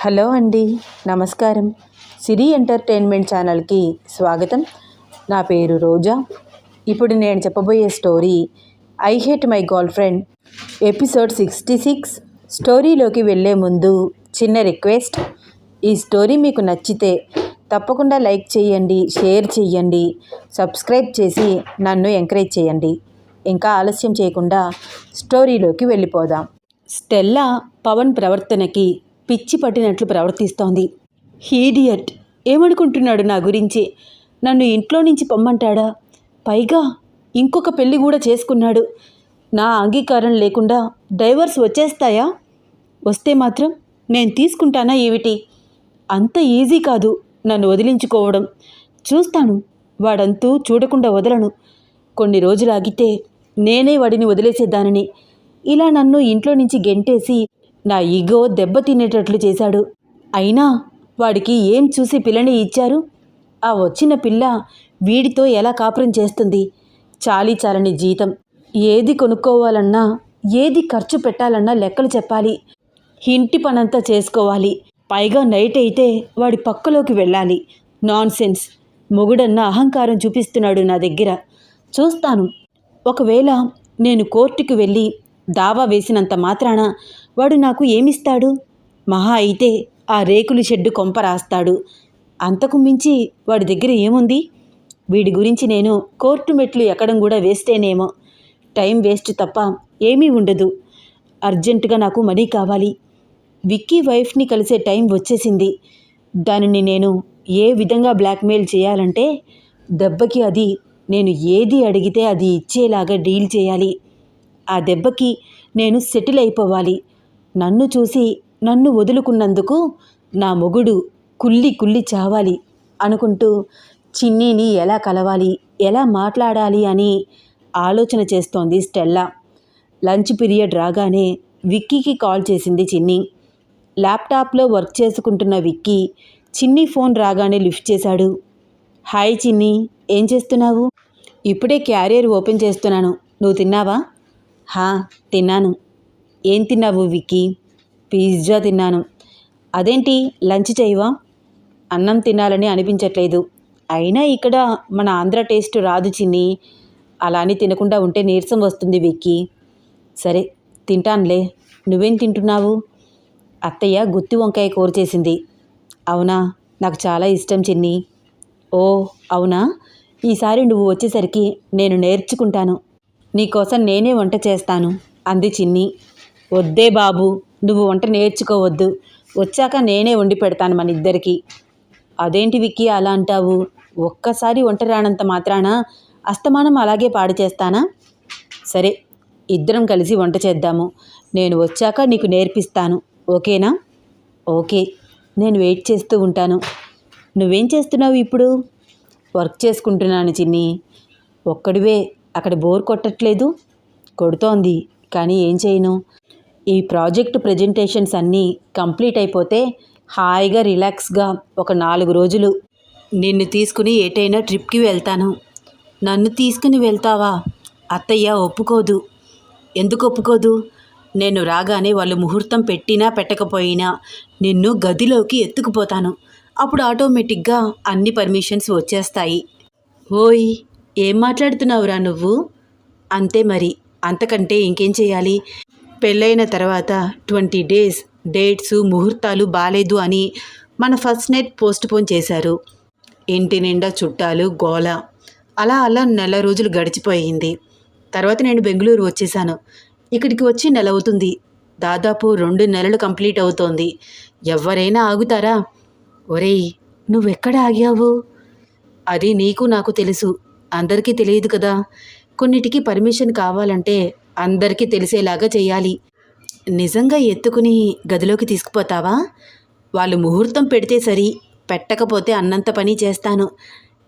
Hello అండి నమస్కారం. సిరి entertainment ఛానల్కి స్వాగతం. నా పేరు రోజా. ఇప్పుడు నేను చెప్పబోయే story I hate my girlfriend episode sixty six. స్టోరీలోకి వెళ్ళే ముందు చిన్న రిక్వెస్ట్. ఈ స్టోరీ మీకు నచ్చితే తప్పకుండా లైక్ చేయండి షేర్ చేయండి సబ్స్క్రైబ్ చేసి నన్ను ఎంకరేజ్ చేయండి. ఇంకా ఆలస్యం చేయకుండా స్టోరీలోకి వెళ్ళిపోదాం. స్టెల్లా పవన్ ప్రవర్తనకి పిచ్చి పట్టినట్లు ప్రవర్తిస్తోంది. హీడియట్ ఏమనుకుంటున్నాడు నా గురించి? నన్ను ఇంట్లో నుంచి పొమ్మంటాడా? పైగా ఇంకొక పెళ్ళి కూడా చేసుకున్నాడు. నా అంగీకారం లేకుండా డైవర్స్ వచ్చేస్తాయా? వస్తే మాత్రం నేను తీసుకుంటానా ఏమిటి? అంత ఈజీ కాదు నన్ను వదిలించుకోవడం. చూస్తాను వాడంతూ చూడకుండా వదలను. కొన్ని రోజులు ఆగితే నేనే వాడిని వదిలేసేదానని. ఇలా నన్ను ఇంట్లో నుంచి గెంటేసి నా ఈగో దెబ్బతినేటట్లు చేశాడు. అయినా వాడికి ఏం చూసి పిల్లని ఇచ్చారు? ఆ వచ్చిన పిల్ల వీడితో ఎలా కాపురం చేస్తుంది? చాలీ చాలని జీతం. ఏది కొనుక్కోవాలన్నా ఏది ఖర్చు పెట్టాలన్నా లెక్కలు చెప్పాలి. ఇంటి పనంతా చేసుకోవాలి. పైగా నైట్ అయితే వాడి పక్కలోకి వెళ్ళాలి. నాన్ సెన్స్ మొగుడన్న అహంకారం చూపిస్తున్నాడు నా దగ్గర. చూస్తాను. ఒకవేళ నేను కోర్టుకు వెళ్ళి దావా వేసినంత మాత్రాన వాడు నాకు ఏమిస్తాడు? మహా అయితే ఆ రేకులు షెడ్డు కొంప రాస్తాడు. అంతకు మించి వాడి దగ్గర ఏముంది? వీడి గురించి నేను కోర్టు మెట్లు ఎక్కడం కూడా వేస్తేనేమో. టైం వేస్ట్ తప్ప ఏమీ ఉండదు. అర్జెంటుగా నాకు మనీ కావాలి. విక్కీ వైఫ్ని కలిసే టైం వచ్చేసింది. దానిని నేను ఏ విధంగా బ్లాక్మెయిల్ చేయాలంటే దెబ్బకి అది నేను ఏది అడిగితే అది ఇచ్చేలాగా డీల్ చేయాలి. ఆ దెబ్బకి నేను సెటిల్ అయిపోవాలి. నన్ను చూసి నన్ను వదులుకున్నందుకు నా మొగుడు కుల్లి కుల్లి చావాలి అనుకుంటూ చిన్నీని ఎలా కలవాలి? ఎలా మాట్లాడాలి? అని ఆలోచన చేస్తోంది స్టెల్లా. లంచ్ పీరియడ్ రాగానే విక్కీకి కాల్ చేసింది చిన్ని. ల్యాప్టాప్లో వర్క్ చేసుకుంటున్న విక్కీ చిన్ని ఫోన్ రాగానే లిఫ్ట్ చేశాడు. హాయ్ చిన్ని ఏం చేస్తున్నావు? ఇప్పుడే క్యారియర్ ఓపెన్ చేస్తున్నాను. నువ్వు తిన్నావా? హా తిన్నాను. ఏం తిన్నావు విక్కీ? పిజ్జా తిన్నాను. అదేంటి? లంచ్ చేయవా? అన్నం తినాలని అనిపించట్లేదు. అయినా ఇక్కడ మన ఆంధ్ర టేస్ట్ రాదు చిన్ని. అలా అని తినకుండా ఉంటే నీరసం వస్తుంది విక్కీ. సరే తింటానులే. నువ్వేం తింటున్నావు? అత్తయ్య గుత్తి వంకాయ కూర చేసింది. అవునా? నాకు చాలా ఇష్టం చిన్ని. ఓ అవునా? ఈసారి నువ్వు వచ్చేసరికి నేను నేర్చుకుంటాను. నీకోసం నేనే వంట చేస్తాను అంది చిన్ని. వద్దే బాబు నువ్వు వంట నేర్చుకోవద్దు. వచ్చాక నేనే వండి పెడతాను మన ఇద్దరికి అదేంటి విక్కీ అలా అంటావు? ఒక్కసారి వంట రానంత మాత్రాన? అస్తమానం అలాగే పాడు చేస్తానా? సరే ఇద్దరం కలిసి వంట చేద్దాము. నేను వచ్చాక నీకు నేర్పిస్తాను. ఓకేనా? ఓకే. నేను వెయిట్ చేస్తూ ఉంటాను. నువ్వేం చేస్తున్నావు ఇప్పుడు? వర్క్ చేసుకుంటున్నాను చిన్ని. ఒక్కడివే అక్కడ బోర్ కొట్టట్లేదు. కొడుతోంది కానీ ఏం చేయను. ఈ ప్రాజెక్ట్ ప్రజెంటేషన్స్ అన్నీ కంప్లీట్ అయిపోతే హాయిగా రిలాక్స్గా ఒక నాలుగు రోజులు. నిన్ను తీసుకుని ఏటైనా ట్రిప్కి వెళ్తాను. నన్ను తీసుకుని వెళ్తావా? అత్తయ్య ఒప్పుకోదు. ఎందుకు ఒప్పుకోదు? నేను రాగానే వాళ్ళు ముహూర్తం పెట్టినా పెట్టకపోయినా నిన్ను గదిలోకి ఎత్తుకుపోతాను. అప్పుడు ఆటోమేటిక్గా అన్ని పర్మిషన్స్ వచ్చేస్తాయి. ఓయ్ ఏం మాట్లాడుతున్నావురా నువ్వు? అంతే మరి. అంతకంటే ఇంకేం చేయాలి? పెళ్ళైన తర్వాత ట్వంటీ డేస్ డేట్స్ ముహూర్తాలు బాలేదు అని మన ఫస్ట్ నైట్ పోస్ట్ పోన్ చేశారు. ఇంటి నిండా చుట్టాలు గోల. అలా అలా నెల రోజులు గడిచిపోయింది. తర్వాత నేను బెంగళూరు వచ్చేసాను. ఇక్కడికి వచ్చి నెల అవుతుంది. దాదాపు రెండు నెలలు కంప్లీట్ అవుతోంది. ఎవరైనా ఆగుతారా? ఒరేయ్ నువ్వెక్కడ ఆగావు? అది నీకు నాకు తెలుసు. అందరికీ తెలియదు కదా. కొన్నిటికి పర్మిషన్ కావాలంటే అందరికీ తెలిసేలాగా చేయాలి. నిజంగా ఎత్తుకుని గదిలోకి తీసుకుపోతావా? వాళ్ళు ముహూర్తం పెడితే సరి పెట్టకపోతే అన్నంత పని చేస్తాను.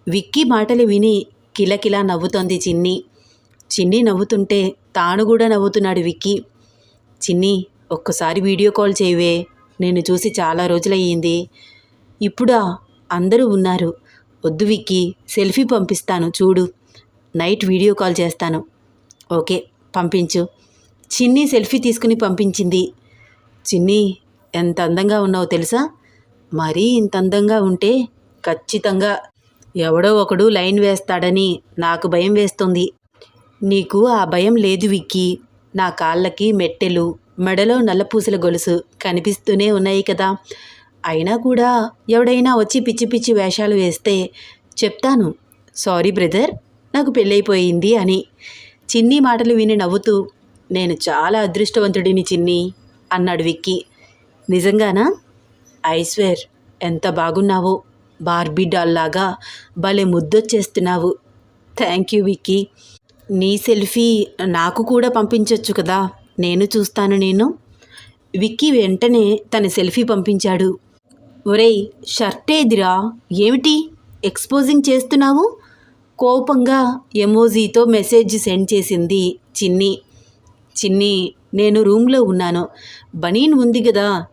విక్కీ మాటలు విని కిలకిలా నవ్వుతోంది చిన్ని. చిన్ని నవ్వుతుంటే తాను కూడా నవ్వుతున్నాడు విక్కీ. చిన్ని ఒక్కసారి వీడియో కాల్ చేయవే. నేను చూసి చాలా రోజులయ్యింది. ఇప్పుడా అందరూ ఉన్నారు. వద్దు విక్కీ సెల్ఫీ పంపిస్తాను చూడు. నైట్ వీడియో కాల్ చేస్తాను. ఓకే. పంపించు. చిన్ని సెల్ఫీ తీసుకుని పంపించింది. చిన్ని ఎంత అందంగా ఉన్నావో తెలుసా? మరీ ఇంత అందంగా ఉంటే ఖచ్చితంగా ఎవడో ఒకడు లైన్ వేస్తాడని నాకు భయం వేస్తుంది. నీకు ఆ భయం లేదు విక్కి. నా కాళ్ళకి మెట్టెలు మెడలో నల్లపూసల గొలుసు కనిపిస్తూనే ఉన్నాయి కదా. అయినా కూడా ఎవడైనా వచ్చి పిచ్చి పిచ్చి వేషాలు వేస్తే చెప్తాను. సారీ బ్రదర్ నాకు పెళ్ళైపోయింది అని. చిన్ని మాటలు విని నవ్వుతూ నేను చాలా అదృష్టవంతుడిని చిన్ని అన్నాడు విక్కీ. నిజంగానా? ఐశ్వర్ ఎంత బాగున్నావో. బార్బీ డాల్లాగా భలే ముద్దొచ్చేస్తున్నావు. Thank you Vicky. నీ సెల్ఫీ నాకు కూడా పంపించవచ్చు కదా. నేను చూస్తాను నేను. విక్కీ వెంటనే తన సెల్ఫీ పంపించాడు. ఒరేయ్ షర్ట్ ఏదిరా ఏమిటి? ఎక్స్పోజింగ్ చేస్తున్నావు? కోపంగా ఎమోజీతో మెసేజ్ సెండ్ చేసింది చిన్ని. చిన్ని నేను రూమ్లో ఉన్నాను. బనీన్ ఉంది కదా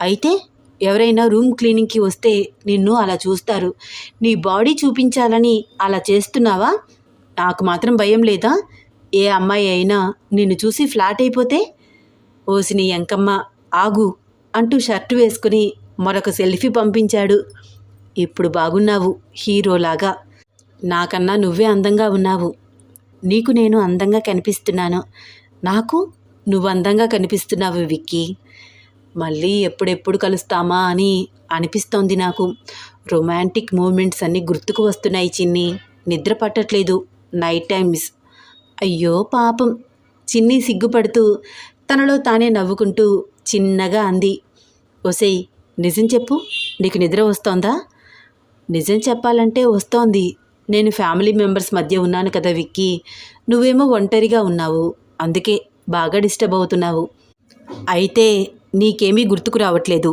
అయితే ఎవరైనా రూమ్ క్లీనింగ్కి వస్తే నిన్ను అలా చూస్తారు. నీ బాడీ చూపించాలని అలా చేస్తున్నావా? నాకు మాత్రం భయం లేదా? ఏ అమ్మాయి అయినా నిన్ను చూసి ఫ్లాట్ అయిపోతే? ఓసి నీ ఎంకమ్మ ఆగు అంటూ షర్ట్ వేసుకుని మరొక సెల్ఫీ పంపించాడు. ఇప్పుడు బాగున్నావు హీరోలాగా. నాకన్నా నువ్వే అందంగా ఉన్నావు. నీకు నేను అందంగా కనిపిస్తున్నాను. నాకు నువ్వు అందంగా కనిపిస్తున్నావు విక్కీ. మళ్ళీ ఎప్పుడెప్పుడు కలుస్తామా అని అనిపిస్తోంది నాకు. రొమాంటిక్ మూమెంట్స్ అన్నీ గుర్తుకు వస్తున్నాయి చిన్ని. నిద్ర పట్టట్లేదు. నైట్ టైమ్స్ అయ్యో పాపం. చిన్ని సిగ్గుపడుతూ తనలో తానే నవ్వుకుంటూ చిన్నగా అంది. ఒసేయ్ నిజం చెప్పు. నీకు నిద్ర వస్తోందా? నిజం చెప్పాలంటే వస్తోంది. నేను ఫ్యామిలీ మెంబర్స్ మధ్య ఉన్నాను కదా విక్కీ. నువ్వేమో ఒంటరిగా ఉన్నావు. అందుకే బాగా డిస్టర్బ్ అవుతున్నావు. అయితే నీకేమీ గుర్తుకు రావట్లేదు.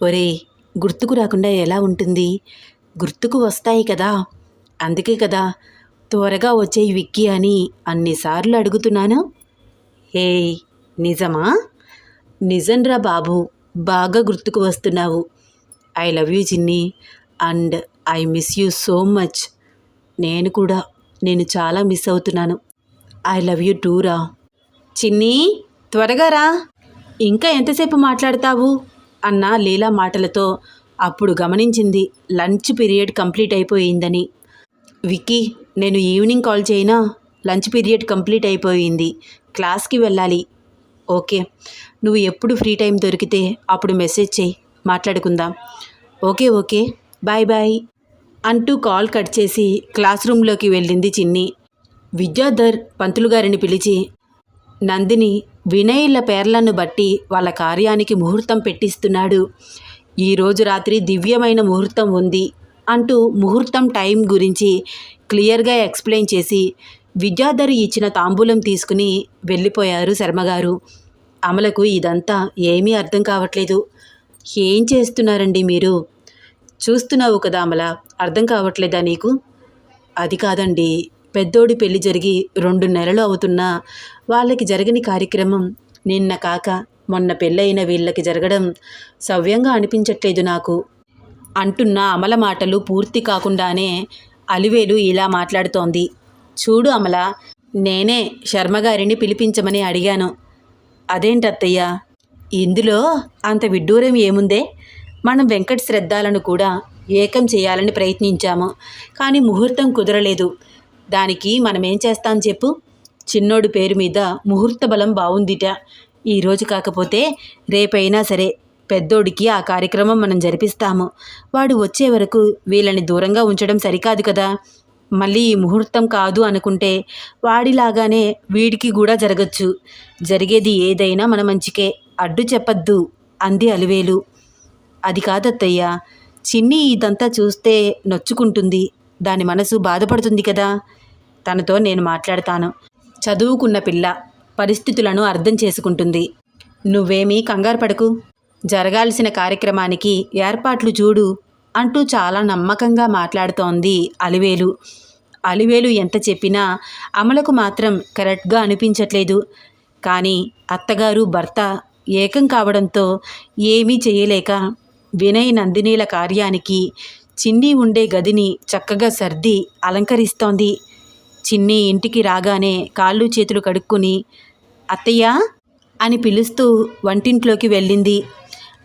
ఒరే గుర్తుకు రాకుండా ఎలా ఉంటుంది? గుర్తుకు వస్తాయి కదా. అందుకే కదా త్వరగా వచ్చేయి విక్కీ అని అన్నిసార్లు అడుగుతున్నాను. హే నిజమా? నిజంరా బాబు బాగా గుర్తుకు వస్తున్నావు. I love you Chinni. And I miss you so much నేను కూడా నేను చాలా మిస్ అవుతున్నాను. ఐ లవ్ యూ టూరా చిన్ని త్వరగా రా. ఇంకా ఎంతసేపు మాట్లాడతావు? అన్న లీలా మాటలతో అప్పుడు గమనించింది లంచ్ పీరియడ్ కంప్లీట్ అయిపోయిందని. విక్కీ నేను ఈవినింగ్ కాల్ చేయనా? లంచ్ పీరియడ్ కంప్లీట్ అయిపోయింది. క్లాస్కి వెళ్ళాలి. ఓకే. నువ్వు ఎప్పుడు ఫ్రీ టైం దొరికితే అప్పుడు మెసేజ్ చేయి. మాట్లాడుకుందాం. Okay okay. Bye bye. అంటూ కాల్ కట్ చేసి క్లాస్ రూమ్లోకి వెళ్ళింది చిన్ని. విద్యాధర్ పంతులు గారిని పిలిచి నందిని వినయ్ల పేర్లను బట్టి వాళ్ళ కార్యానికి ముహూర్తం పెట్టిస్తున్నాడు. ఈరోజు రాత్రి దివ్యమైన ముహూర్తం ఉంది అంటూ ముహూర్తం టైం గురించి క్లియర్గా ఎక్స్ప్లెయిన్ చేసి విద్యాధర్ ఇచ్చిన తాంబూలం తీసుకుని వెళ్ళిపోయారు శర్మగారు. అమలకు ఇదంతా ఏమీ అర్థం కావట్లేదు. ఏం చేస్తున్నారండి మీరు? చూస్తున్నావు కదా అమల అర్థం కావట్లేదా నీకు? అది కాదండి పెద్దోడి పెళ్ళి జరిగి రెండు నెలలు అవుతున్నా వాళ్ళకి జరగని కార్యక్రమం నిన్న కాక మొన్న పెళ్ళైన వీళ్ళకి జరగడం సవ్యంగా అనిపించట్లేదు నాకు. అంటున్న అమల మాటలు పూర్తి కాకుండానే అలివేలు ఇలా మాట్లాడుతోంది. చూడు అమల నేనే శర్మగారిని పిలిపించమని అడిగాను. అదేంటత్తయ్య? ఇందులో అంత విడ్డూరం ఏముందే? మనం వెంకట శ్రద్ధాలను కూడా ఏకం చేయాలని ప్రయత్నించాము. కానీ ముహూర్తం కుదరలేదు. దానికి మనమేం చేస్తాం చెప్పు? చిన్నోడు పేరు మీద ముహూర్త బలం బాగుందిట ఈరోజు కాకపోతే రేపైనా సరే పెద్దోడికి ఆ కార్యక్రమం మనం జరిపిస్తాము. వాడు వచ్చే వరకు వీళ్ళని దూరంగా ఉంచడం సరికాదు కదా. మళ్ళీ ఈ ముహూర్తం కాదు అనుకుంటే వాడిలాగానే వీడికి కూడా జరగచ్చు. జరిగేది ఏదైనా మన మంచికే. అడ్డు చెప్పద్దు అంది అలివేలు. అది కాదత్తయ్య. చిన్ని ఇదంతా చూస్తే నొచ్చుకుంటుంది. దాని మనసు బాధపడుతుంది కదా. తనతో నేను మాట్లాడతాను. చదువుకున్న పిల్ల పరిస్థితులను అర్థం చేసుకుంటుంది. నువ్వేమీ కంగారు పడకు. జరగాల్సిన కార్యక్రమానికి ఏర్పాట్లు చూడు అంటూ చాలా నమ్మకంగా మాట్లాడుతోంది అలివేలు. అలివేలు ఎంత చెప్పినా అమలకు మాత్రం కరెక్ట్గా అనిపించట్లేదు. కానీ అత్తగారు భర్త ఏకం కావడంతో ఏమీ చేయలేక వినయ్ నందినీల కార్యానికి చిన్ని ఉండే గదిని చక్కగా సర్ది అలంకరిస్తోంది. చిన్ని ఇంటికి రాగానే కాళ్ళు చేతులు కడుక్కుని అత్తయ్య అని పిలుస్తూ వంటింట్లోకి వెళ్ళింది.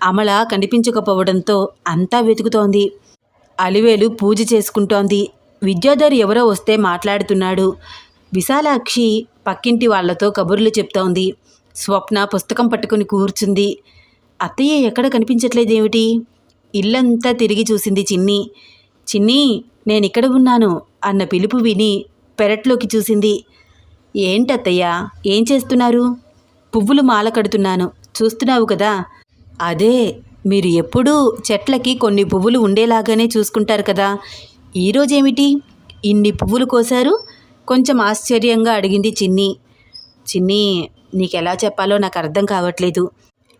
అమల కనిపించకపోవడంతో అంతా వెతుకుతోంది. అలివేలు పూజ చేసుకుంటోంది. విద్యాధర్ ఎవరో వస్తే మాట్లాడుతున్నాడు. విశాలాక్షి పక్కింటి వాళ్ళతో కబుర్లు చెప్తోంది. స్వప్న పుస్తకం పట్టుకుని కూర్చుంది. అత్తయ్య ఎక్కడ కనిపించట్లేదేమిటి? ఇల్లంతా తిరిగి చూసింది చిన్ని. చిన్ని నేనిక్కడ ఉన్నాను అన్న పిలుపు విని పెరట్లోకి చూసింది. ఏంటత్తయ్య ఏం చేస్తున్నారు? పువ్వులు మాల కడుతున్నాను. చూస్తున్నావు కదా? అదే మీరు ఎప్పుడూ చెట్లకి కొన్ని పువ్వులు ఉండేలాగానే చూసుకుంటారు కదా? ఈరోజేమిటి ఇన్ని పువ్వులు కోసారు కొంచెం ఆశ్చర్యంగా అడిగింది చిన్ని. చిన్ని నీకెలా చెప్పాలో నాకు అర్థం కావట్లేదు.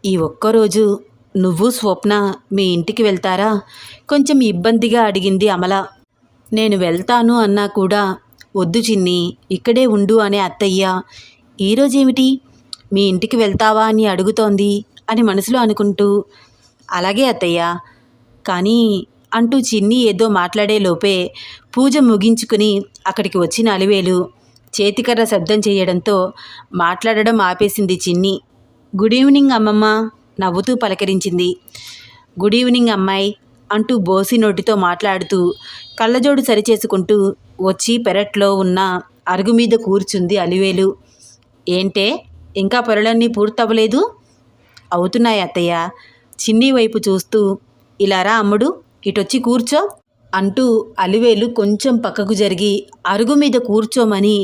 ఈ ఒక్కరోజు నువ్వు స్వప్న మీ ఇంటికి వెళ్తారా? కొంచెం ఇబ్బందిగా అడిగింది అమల. నేను వెళ్తాను అన్నా కూడా వద్దు చిన్ని ఇక్కడే ఉండు అనే అత్తయ్య. ఈరోజేమిటి మీ ఇంటికి వెళ్తావా అని అడుగుతోంది అని మనసులో అనుకుంటూ అలాగే అత్తయ్య. కానీ అంటూ చిన్ని ఏదో మాట్లాడే లోపే పూజ ముగించుకుని అక్కడికి వచ్చిన అలివేలు చేతికర్ర శబ్దం చేయడంతో మాట్లాడడం ఆపేసింది చిన్ని. గుడ్ ఈవినింగ్ అమ్మమ్మ నవ్వుతూ పలకరించింది. గుడ్ ఈవినింగ్ అమ్మాయి అంటూ బోసి నోటితో మాట్లాడుతూ కళ్ళజోడు సరిచేసుకుంటూ వచ్చి పెరట్లో ఉన్న అరుగు మీద కూర్చుంది అలివేలు. ఏంటే? ఇంకా పనులన్నీ పూర్తవ్వలేదు? అవుతున్నాయి అత్తయ్య. చిన్ని వైపు చూస్తూ ఇలారా అమ్ముడు ఇటొచ్చి కూర్చో అంటూ అలివేలు కొంచెం పక్కకు జరిగి అరుగు మీద కూర్చోమని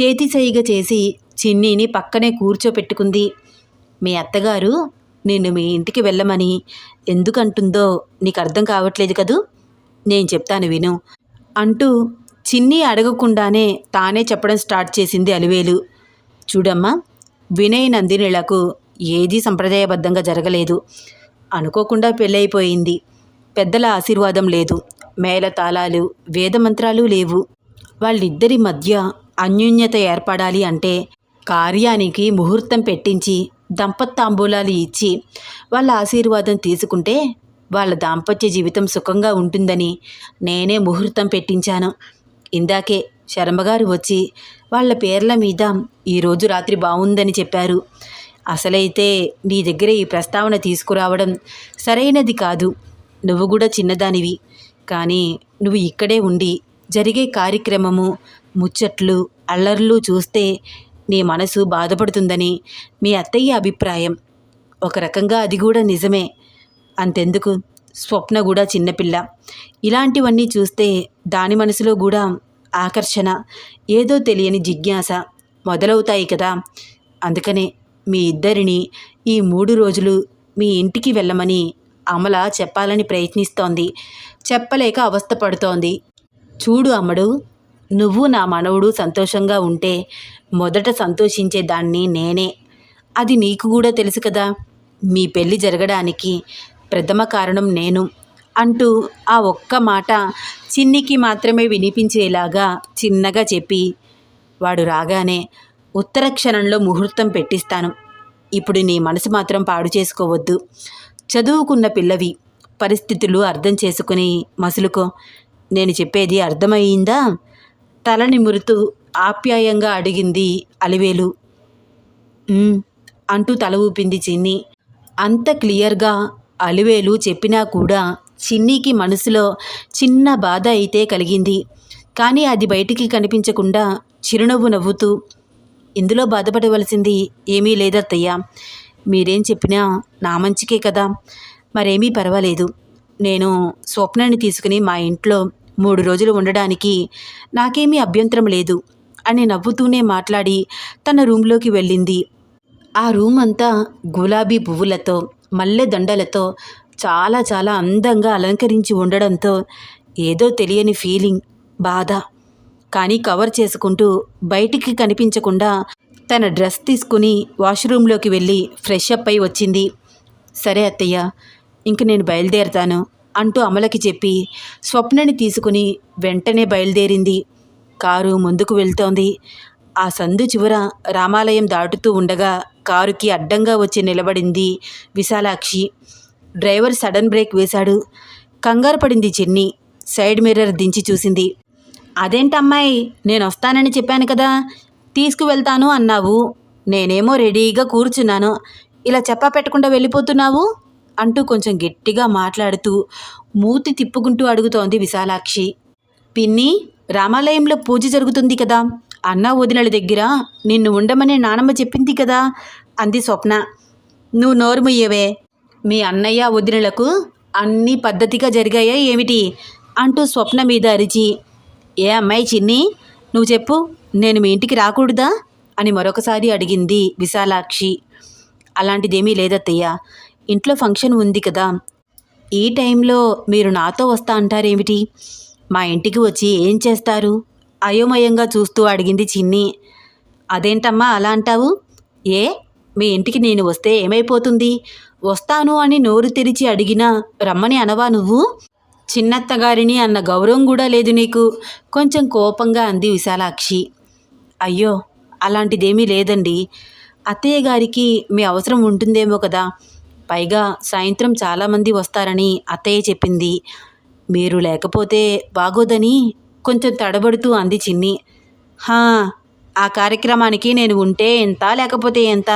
చేతి సైగ చేసి చిన్నీని పక్కనే కూర్చోపెట్టుకుంది. మీ అత్తగారు నిన్ను మీ ఇంటికి వెళ్ళమని ఎందుకంటుందో నీకు అర్థం కావట్లేదు కదూ? నేను చెప్తాను విను అంటూ చిన్ని అడగకుండానే తానే చెప్పడం స్టార్ట్ చేసింది అలివేలు. చూడమ్మా వినయ్ నందినిలకు ఏదీ సంప్రదాయబద్ధంగా జరగలేదు. అనుకోకుండా పెళ్ళైపోయింది పెద్దల ఆశీర్వాదం లేదు. మేళ తాళాలు వేదమంత్రాలు లేవు. వాళ్ళిద్దరి మధ్య అన్యోన్యత ఏర్పడాలి అంటే కార్యానికి ముహూర్తం పెట్టించి దంపత్తాంబూలాలు ఇచ్చి వాళ్ళ ఆశీర్వాదం తీసుకుంటే వాళ్ళ దాంపత్య జీవితం సుఖంగా ఉంటుందని నేనే ముహూర్తం పెట్టించాను. ఇందాకే శర్మగారు వచ్చి వాళ్ళ పేర్ల మీద ఈరోజు రాత్రి బాగుందని చెప్పారు. అసలైతే నీ దగ్గర ఈ ప్రస్తావన తీసుకురావడం సరైనది కాదు. నువ్వు కూడా చిన్నదానివి. కానీ నువ్వు ఇక్కడే ఉండి జరిగే కార్యక్రమము ముచ్చట్లు అల్లర్లు చూస్తే నీ మనసు బాధపడుతుందని మీ అత్తయ్య అభిప్రాయం. ఒక రకంగా అది కూడా నిజమే. అంతెందుకు? స్వప్న కూడా చిన్నపిల్ల. ఇలాంటివన్నీ చూస్తే దాని మనసులో కూడా ఆకర్షణ ఏదో తెలియని జిజ్ఞాస మొదలవుతాయి కదా. అందుకనే మీ ఇద్దరిని ఈ మూడు రోజులు మీ ఇంటికి వెళ్ళమని అమల చెప్పాలని ప్రయత్నిస్తోంది. చెప్పలేక అవస్థపడుతోంది. చూడు అమ్మడు నువ్వు నా మనవుడు సంతోషంగా ఉంటే మొదట సంతోషించేదాన్ని నేనే. అది నీకు కూడా తెలుసు కదా. మీ పెళ్ళి జరగడానికి ప్రథమ కారణం నేను అంటూ ఆ ఒక్క మాట చిన్నికి మాత్రమే వినిపించేలాగా చిన్నగా చెప్పి వాడు రాగానే ఉత్తర క్షణంలో ముహూర్తం పెట్టిస్తాను. ఇప్పుడు నీ మనసు మాత్రం పాడు చేసుకోవద్దు. చదువుకున్న పిల్లవి పరిస్థితులు అర్థం చేసుకుని మసులుకో. నేను చెప్పేది అర్థమయ్యిందా? తల నిమురుతూ ఆప్యాయంగా అడిగింది అలివేలు. అంటూ తల ఊపింది చిన్ని. అంత క్లియర్గా అలివేలు చెప్పినా కూడా చిన్నికి మనసులో చిన్న బాధ అయితే కలిగింది. కానీ అది బయటికి కనిపించకుండా చిరునవ్వు నవ్వుతూ ఇందులో బాధపడవలసింది ఏమీ లేదత్తయ్య. మీరేం చెప్పినా నా మంచికే కదా. మరేమీ పర్వాలేదు. నేను స్వప్నాన్ని తీసుకుని మా ఇంట్లో మూడు రోజులు ఉండడానికి నాకేమీ అభ్యంతరం లేదు అని నవ్వుతూనే మాట్లాడి తన రూంలోకి వెళ్ళింది. ఆ రూమ్ అంతా గులాబీ పువ్వులతో మల్లె దండలతో చాలా చాలా అందంగా అలంకరించి ఉండడంతో ఏదో తెలియని ఫీలింగ్ బాధ. కానీ కవర్ చేసుకుంటూ బయటికి కనిపించకుండా తన డ్రెస్ తీసుకుని వాష్రూమ్లోకి వెళ్ళి ఫ్రెష్ అప్ అయి వచ్చింది. సరే అత్తయ్య ఇంక నేను బయలుదేరతాను. అంటూ అమలకి చెప్పి స్వప్నని తీసుకుని వెంటనే బయలుదేరింది. కారు ముందుకు వెళ్తోంది. ఆ సందు చివర రామాలయం దాటుతూ ఉండగా కారుకి అడ్డంగా వచ్చి నిలబడింది విశాలాక్షి. డ్రైవర్ సడన్ బ్రేక్ వేశాడు. కంగారు పడింది చిన్ని. సైడ్ మిర్రర్ దించి చూసింది. అదేంటమ్మాయి నేను వస్తానని చెప్పాను కదా. తీసుకువెళ్తాను అన్నావు. నేనేమో రెడీగా కూర్చున్నాను. ఇలా చెప్పా పెట్టకుండా వెళ్ళిపోతున్నావు? అంటూ కొంచెం గట్టిగా మాట్లాడుతూ మూతి తిప్పుకుంటూ అడుగుతోంది విశాలాక్షి. పిన్ని రామాలయంలో పూజ జరుగుతుంది కదా. అన్న వదినల దగ్గర నిన్ను ఉండమని నానమ్మ చెప్పింది కదా అంది స్వప్న. నువ్వు నోరుముయ్యవే మీ అన్నయ్య వదినలకు అన్నీ పద్ధతిగా జరిగాయా ఏమిటి? అంటూ స్వప్న మీద అరిచి. ఏ అమ్మాయి చిన్ని నువ్వు చెప్పు నేను మీ ఇంటికి రాకూడదా? అని మరొకసారి అడిగింది విశాలాక్షి. అలాంటిదేమీ లేదత్తయ్య. ఇంట్లో ఫంక్షన్ ఉంది కదా. ఈ టైంలో మీరు నాతో వస్తా అంటారేమిటి? మా ఇంటికి వచ్చి ఏం చేస్తారు? అయోమయంగా చూస్తూ అడిగింది చిన్ని. అదేంటమ్మా అలా అంటావు? ఏ? మీ ఇంటికి నేను వస్తే ఏమైపోతుంది? వస్తాను అని నోరు తెరిచి అడిగినా రమ్మని అనవా నువ్వు? చిన్నత్తగారిని అన్న గౌరవం కూడా లేదు నీకు. కొంచెం కోపంగా అంది విశాలాక్షి. అయ్యో అలాంటిదేమీ లేదండి. అత్తయ్య గారికి మీ అవసరం ఉంటుందేమో కదా. పైగా సాయంత్రం చాలామంది వస్తారని అత్తయ్య చెప్పింది. మీరు లేకపోతే బాగోదని కొంచెం తడబడుతూ అంది చిన్ని. హా ఆ కార్యక్రమానికి నేను ఉంటే ఎంత లేకపోతే ఎంత?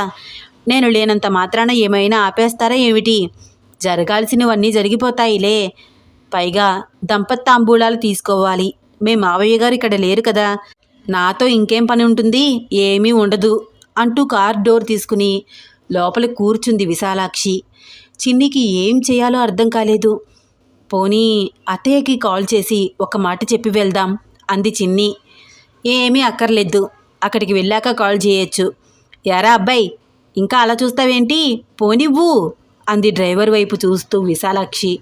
నేను లేనంత మాత్రాన ఏమైనా ఆపేస్తారా ఏమిటి? జరగాల్సినవన్నీ జరిగిపోతాయిలే. పైగా దంపత్తాంబూలాలు తీసుకోవాలి. మీ మావయ్య గారు ఇక్కడ లేరు కదా. నాతో ఇంకేం పని ఉంటుంది? ఏమీ ఉండదు అంటూ కార్ డోర్ తీసుకుని లోపల కూర్చుంది విశాలాక్షి. చిన్నికి ఏం చేయాలో అర్థం కాలేదు. పోనీ అత్తయ్యకి కాల్ చేసి ఒక మాట చెప్పి వెళ్దాం అంది చిన్ని. ఏమీ అక్కర్లేదు. అక్కడికి వెళ్ళాక కాల్ చేయొచ్చు. ఎరా అబ్బాయి ఇంకా అలా చూస్తావేంటి? పోనివ్వు అంది డ్రైవర్ వైపు చూస్తూ విశాలాక్షి.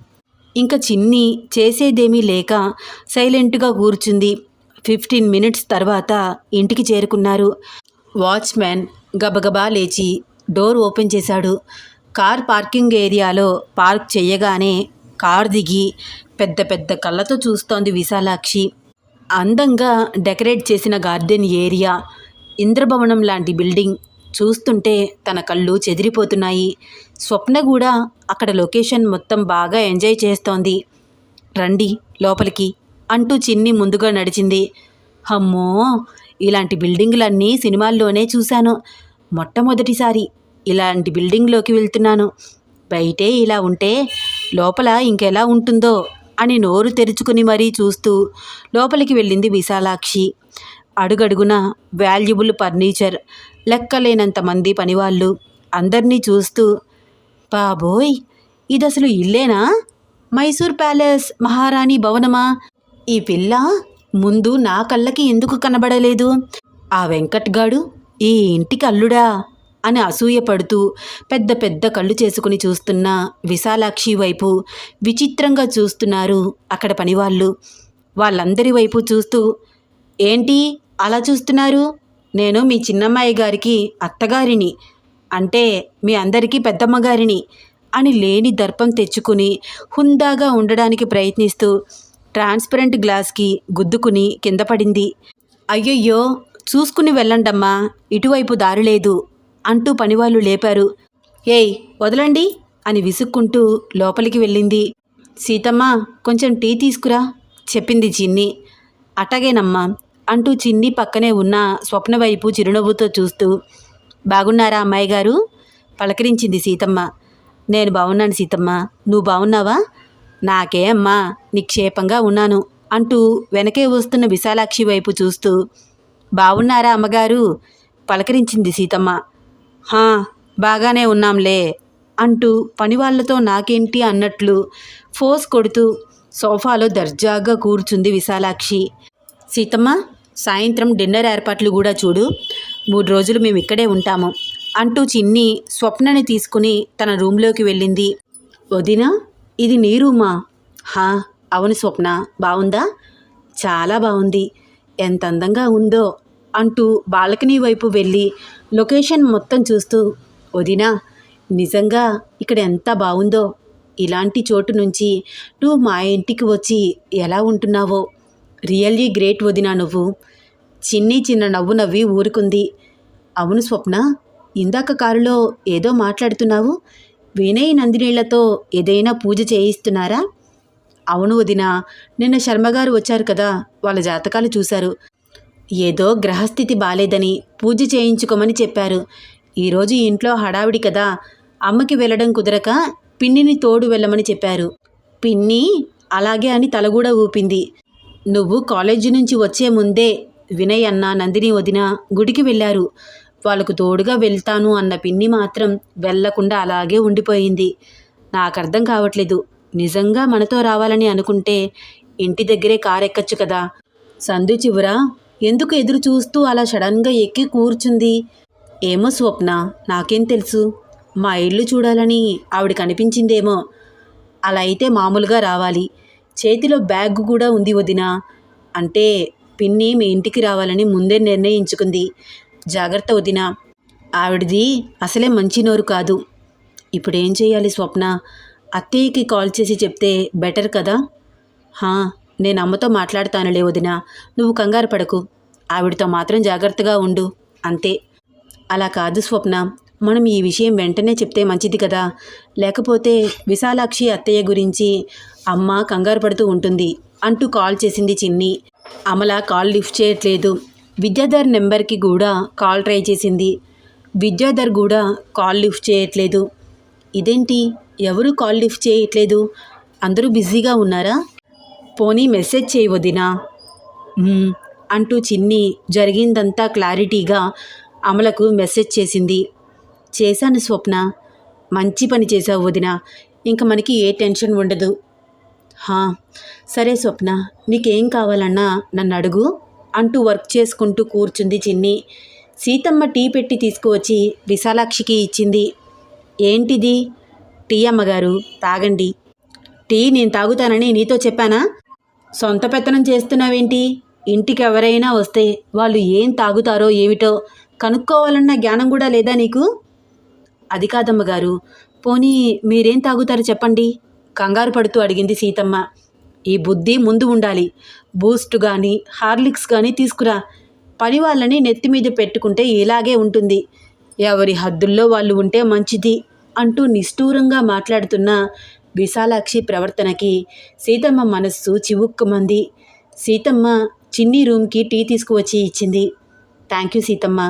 ఇంకా చిన్ని చేసేదేమీ లేక సైలెంట్గా కూర్చుంది. ఫిఫ్టీన్ మినిట్స్ తర్వాత ఇంటికి చేరుకున్నారు. వాచ్మ్యాన్ గబగబా లేచి డోర్ ఓపెన్ చేశాడు. కార్ పార్కింగ్ ఏరియాలో పార్క్ చేయగానే కార్ దిగి పెద్ద పెద్ద కళ్ళతో చూస్తోంది విశాలాక్షి. అందంగా డెకరేట్ చేసిన గార్డెన్ ఏరియా ఇంద్రభవనం లాంటి బిల్డింగ్. చూస్తుంటే తన కళ్ళు చెదిరిపోతున్నాయి. స్వప్న కూడా అక్కడ లొకేషన్ మొత్తం బాగా ఎంజాయ్ చేస్తోంది. రండి లోపలికి అంటూ చిన్ని ముందుగా నడిచింది. అమ్మో! ఇలాంటి బిల్డింగులన్నీ సినిమాల్లోనే చూశాను. మొట్టమొదటిసారి ఇలాంటి బిల్డింగ్లోకి వెళ్తున్నాను. బయటే ఇలా ఉంటే లోపల ఇంకెలా ఉంటుందో అని నోరు తెరుచుకుని మరీ చూస్తూ లోపలికి వెళ్ళింది విశాలాక్షి. అడుగడుగున వాల్యుబుల్ ఫర్నిచర్ లెక్కలేనంత మంది పనివాళ్ళు అందరినీ చూస్తూ బాబోయ్ ఇది అసలు ఇల్లేనా? మైసూర్ ప్యాలెస్ మహారాణి భవనమా? ఈ పిల్ల ముందు నా కళ్ళకి ఎందుకు కనబడలేదు? ఆ వెంకట్ గాడు ఈ ఇంటికి అల్లుడా అని అసూయపడుతూ పెద్ద పెద్ద కళ్ళు చేసుకుని చూస్తున్న విశాలాక్షి వైపు విచిత్రంగా చూస్తున్నారు అక్కడ పనివాళ్ళు. వాళ్ళందరి వైపు చూస్తూ ఏంటి అలా చూస్తున్నారు? నేను మీ చిన్నమ్మాయి గారికి అత్తగారిని అంటే మీ అందరికీ పెద్దమ్మగారిని అని లేని దర్పం తెచ్చుకుని హుందాగా ఉండడానికి ప్రయత్నిస్తూ ట్రాన్స్పరెంట్ గ్లాస్కి గుద్దుకుని కింద పడింది. అయ్యయ్యో చూసుకుని వెళ్ళండమ్మా. ఇటువైపు దారి లేదు అంటూ పనివాళ్ళు లేపారు. ఏయ్ వదలండి అని విసుక్కుంటూ లోపలికి వెళ్ళింది. సీతమ్మ కొంచెం టీ తీసుకురా చెప్పింది చిన్ని. అటగేనమ్మా అంటూ చిన్ని పక్కనే ఉన్న స్వప్న వైపు చిరునవ్వుతో చూస్తూ బాగున్నారా అమ్మాయి గారు? పలకరించింది సీతమ్మ. నేను బాగున్నాను సీతమ్మ. నువ్వు బాగున్నావా? నాకే అమ్మా నిక్షేపంగా ఉన్నాను అంటూ వెనకే వస్తున్న విశాలాక్షి వైపు చూస్తూ బాగున్నారా అమ్మగారు? పలకరించింది సీతమ్మ. హా బాగానే ఉన్నాంలే అంటూ పనివాళ్ళతో నాకేంటి అన్నట్లు ఫోర్స్ కొడుతూ సోఫాలో దర్జాగా కూర్చుంది విశాలాక్షి. సీతమ్మ సాయంత్రం డిన్నర్ ఏర్పాట్లు కూడా చూడు. మూడు రోజులు మేము ఇక్కడే ఉంటాము అంటూ చిన్ని స్వప్నని తీసుకుని తన రూమ్లోకి వెళ్ళింది. వదినా ఇది నీ రూమా? హా అవును స్వప్న. బాగుందా చాలా బాగుంది ఎంత అందంగా ఉందో. అంటూ బాల్కనీ వైపు వెళ్ళి లొకేషన్ మొత్తం చూస్తూ వదినా నిజంగా ఇక్కడ ఎంత బాగుందో ఇలాంటి చోటు నుంచి నువ్వు మా ఇంటికి వచ్చి ఎలా ఉంటున్నావో? రియల్లీ గ్రేట్ వదినా నువ్వు. చిన్ని చిన్న నవ్వు నవ్వి ఊరుకుంది. అవును స్వప్న ఇందాక కారులో ఏదో మాట్లాడుతున్నావు? వినయ్ నందినీళ్ళతో ఏదైనా పూజ చేయిస్తున్నారా? అవును వదిన నిన్న శర్మగారు వచ్చారు కదా వాళ్ళ జాతకాలు చూశారు. ఏదో గ్రహస్థితి బాలేదని పూజ చేయించుకోమని చెప్పారు. ఈరోజు ఇంట్లో హడావిడి కదా. అమ్మకి వెళ్ళడం కుదరక పిన్నిని తోడు వెళ్ళమని చెప్పారు. పిన్ని అలాగే అని తలగూడ ఊపింది. నువ్వు కాలేజీ నుంచి వచ్చే ముందే వినయ్ అన్న నందిని వదిన గుడికి వెళ్ళారు. వాళ్ళకు తోడుగా వెళ్తాను అన్న పిన్ని మాత్రం వెళ్ళకుండా అలాగే ఉండిపోయింది. నాకు అర్థం కావట్లేదు. నిజంగా మనతో రావాలని అనుకుంటే ఇంటి దగ్గరే కారెక్కచ్చు కదా. సందు చివర ఎందుకు ఎదురు చూస్తూ అలా సడన్గా ఎక్కి కూర్చుంది? ఏమో స్వప్న నాకేం తెలుసు. మా ఇల్లు చూడాలని ఆవిడ కనిపించిందేమో. అలా అయితే మామూలుగా రావాలి. చేతిలో బ్యాగ్ కూడా ఉంది వదిన. అంటే పిన్ని మీ ఇంటికి రావాలని ముందే నిర్ణయించుకుంది. జాగ్రత్త వదిన. ఆవిడది అసలే మంచి నోరు కాదు. ఇప్పుడు ఏం చేయాలి స్వప్న? అత్తయ్యకి కాల్ చేసి చెప్తే బెటర్ కదా? హా నేను అమ్మతో మాట్లాడతానులే వదిన నువ్వు కంగారు పడకు. ఆవిడతో మాత్రం జాగ్రత్తగా ఉండు. అంతే. అలా కాదు స్వప్న. మనం ఈ విషయం వెంటనే చెప్తే మంచిది కదా. లేకపోతే విశాలాక్షి అత్తయ్య గురించి అమ్మ కంగారు పడుతూ ఉంటుంది అంటూ కాల్ చేసింది చిన్ని. అమల కాల్ లిఫ్ట్ చేయట్లేదు. విద్యాధర్ నెంబర్కి కూడా కాల్ ట్రై చేసింది. విద్యాధర్ కూడా కాల్ లిఫ్ట్ చేయట్లేదు. ఇదేంటి? ఎవరు కాల్ లిఫ్ట్ చేయట్లేదు? అందరూ బిజీగా ఉన్నారా? పోనీ మెసేజ్ చేయవదినా అంటూ చిన్ని జరిగిందంతా క్లారిటీగా అమలకు మెసేజ్ చేసింది. చేశాను స్వప్న. మంచి పని చేసావు వదిన. ఇంక మనకి ఏ టెన్షన్ ఉండదు. హా సరే స్వప్న నీకేం కావాలన్నా నన్ను అడుగు అంటూ వర్క్ చేసుకుంటూ కూర్చుంది చిన్ని. సీతమ్మ టీ పెట్టి తీసుకువచ్చి విశాలాక్షికి ఇచ్చింది. ఏంటిది? టీ అమ్మగారు తాగండి. టీ నేను తాగుతానని నీతో చెప్పానా? సొంత పెత్తనం చేస్తున్నావేంటి? ఇంటికి ఎవరైనా వస్తే వాళ్ళు ఏం తాగుతారో ఏమిటో కనుక్కోవాలన్న జ్ఞానం కూడా లేదా నీకు? అది కాదమ్మగారు పోనీ మీరేం తాగుతారో చెప్పండి. కంగారు పడుతూ అడిగింది సీతమ్మ. ఈ బుద్ధి ముందు ఉండాలి. బూస్ట్ కానీ హార్లిక్స్ కానీ తీసుకురా. పని వాళ్ళని నెత్తి మీద పెట్టుకుంటే ఇలాగే ఉంటుంది. ఎవరి హద్దుల్లో వాళ్ళు ఉంటే మంచిది అంటూ నిష్ఠూరంగా మాట్లాడుతున్న విశాలాక్షి ప్రవర్తనకి సీతమ్మ మనస్సు చివుక్కుమంది. సీతమ్మ చిన్ని రూమ్కి టీ తీసుకువచ్చి ఇచ్చింది. Thank you Seethamma.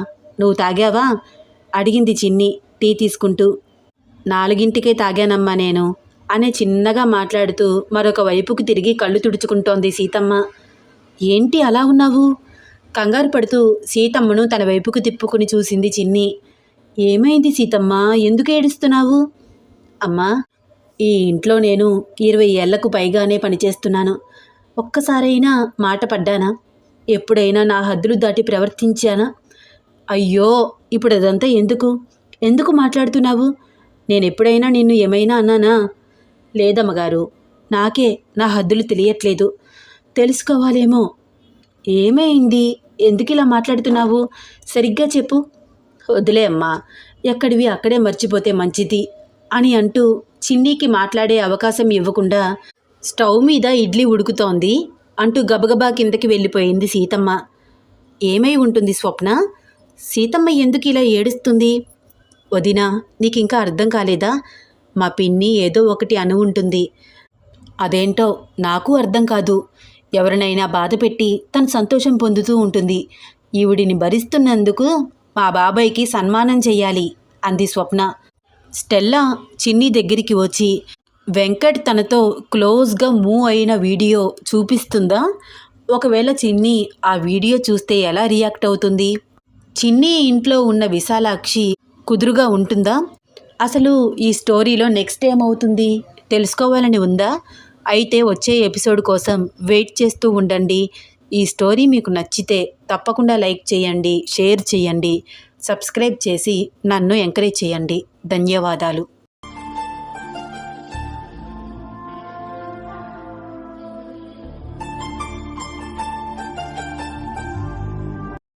నువ్వు తాగావా? అడిగింది చిన్ని టీ తీసుకుంటూ. నాలుగింటికే తాగానమ్మా నేను అనే చిన్నగా మాట్లాడుతూ మరొక వైపుకు తిరిగి కళ్ళు తుడుచుకుంటోంది సీతమ్మ. ఏంటి అలా ఉన్నావు? కంగారు పడుతూ సీతమ్మను తన వైపుకు తిప్పుకుని చూసింది చిన్ని. ఏమైంది సీతమ్మ? ఎందుకు ఏడుస్తున్నావు? అమ్మా ఈ ఇంట్లో నేను ఇరవై ఏళ్ళకు పైగానే పనిచేస్తున్నాను. ఒక్కసారైనా మాట పడ్డానా? ఎప్పుడైనా నా హద్దులు దాటి ప్రవర్తించానా? అయ్యో ఇప్పుడు అదంతా ఎందుకు? ఎందుకు మాట్లాడుతున్నావు? నేను ఎప్పుడైనా నిన్ను ఏమైనా అన్నానా? లేదమ్మగారు నాకే నా హద్దులు తెలియట్లేదు. తెలుసుకోవాలేమో. ఏమైంది? ఎందుకు ఇలా మాట్లాడుతున్నావు? సరిగ్గా చెప్పు. వదిలే అమ్మా ఎక్కడివి అక్కడే మర్చిపోతే మంచిది అని అంటూ చిన్నీకి మాట్లాడే అవకాశం ఇవ్వకుండా స్టవ్ మీద ఇడ్లీ ఉడుకుతోంది అంటూ గబగబా కిందకి వెళ్ళిపోయింది సీతమ్మ. ఏమై ఉంటుంది స్వప్న? సీతమ్మ ఎందుకు ఇలా ఏడుస్తుంది? వదినా నీకు ఇంకా అర్థం కాలేదా? మా పిన్ని ఏదో ఒకటి అను ఉంటుంది. అదేంటో నాకు అర్థం కాదు. ఎవరినైనా బాధ పెట్టి తను సంతోషం పొందుతూ ఉంటుంది. ఈవిడిని భరిస్తున్నందుకు మా బాబాయ్కి సన్మానం చెయ్యాలి అంది స్వప్న. స్టెల్లా చిన్ని దగ్గరికి వచ్చి వెంకట్ తనతో క్లోజ్గా మూవ్ అయిన వీడియో చూపిస్తుందా? ఒకవేళ చిన్ని ఆ వీడియో చూస్తే ఎలా రియాక్ట్ అవుతుంది? చిన్ని ఇంట్లో ఉన్న విశాలాక్షి కుదురుగా ఉంటుందా? అసలు ఈ స్టోరీలో నెక్స్ట్ ఏమవుతుంది? తెలుసుకోవాలని ఉందా? అయితే వచ్చే ఎపిసోడ్ కోసం వెయిట్ చేస్తూ ఉండండి. ఈ స్టోరీ మీకు నచ్చితే తప్పకుండా లైక్ చేయండి షేర్ చేయండి సబ్స్క్రైబ్ చేసి నన్ను ఎంకరేజ్ చేయండి. ధన్యవాదాలు.